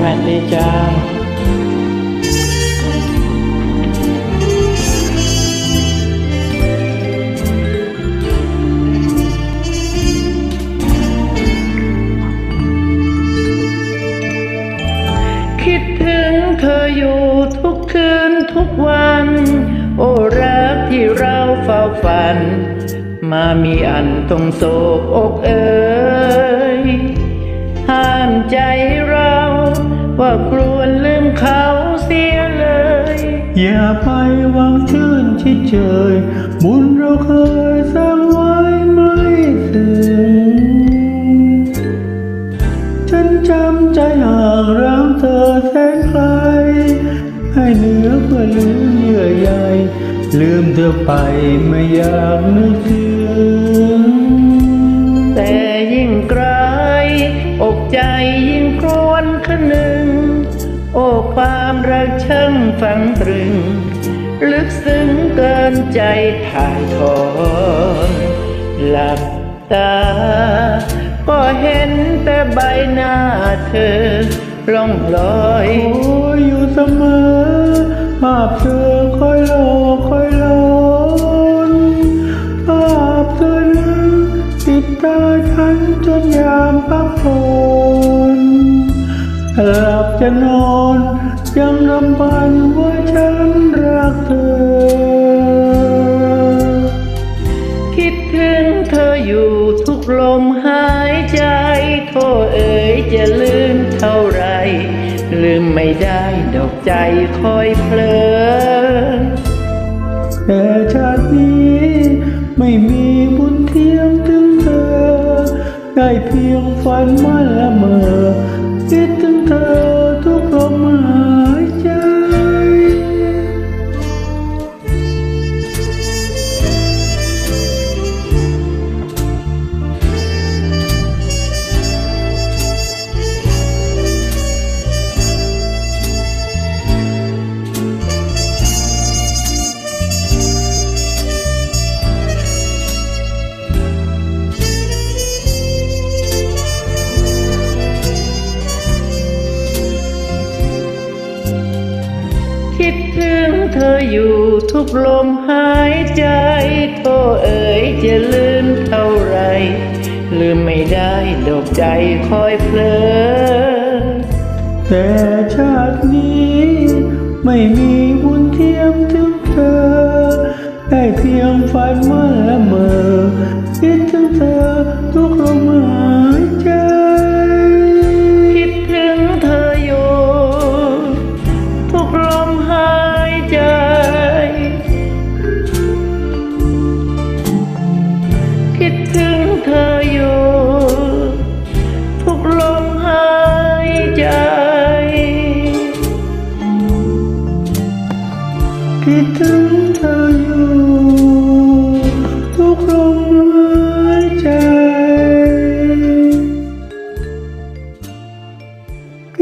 วัสดีจ้าคิดถึงเธออยู่ทุกคืนทุกวัน โอ้รักที่เราเฝ้าฝัน มามีอันต้องโศกอกเอ่ อย่าไปหวังชื่นชิดเฉยบุญเราเคยสร้างไว้ไม่ถึง ฉันจำใจห่างร้างเธอแสนไกล ให้เหนือเพื่อลืมเยื่อใยลืมเธอไปไม่อยากนึกถึง ความรักช่างฝังตรึง ลึกซึ้งเกินใจถ่ายทอนหลับตา ก็เห็นแต่ใบหน้าเธอล่องลอยโอ้ยอยู่เสมอภาพเธอคอยลอกคอย หลับจะนอนยังรำพันว่าฉันรักเธอ คิดถึงเธออยู่ทุกลมหายใจโทษเอ๋ยจะลืมเท่าไร ลืมไม่ได้ดอกใจคอยเพลอแต่ชาตินี้ไม่มีบุญเทียมถึงเธอ ได้เพียงฝันมันละเมอ คิด ดถึงเธออยู่ทุกลมหายใจโทเอ๋ยจะลืมเท่าไร ลืมไม่ได้ดอกใจคอยเพลอแต่ชาตินี้ ไม่มีบุญเทียมถึงเธอ ได้เพียงฝันมันละเมอ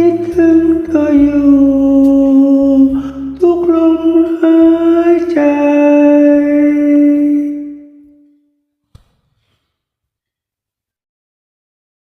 Nakikita kayo.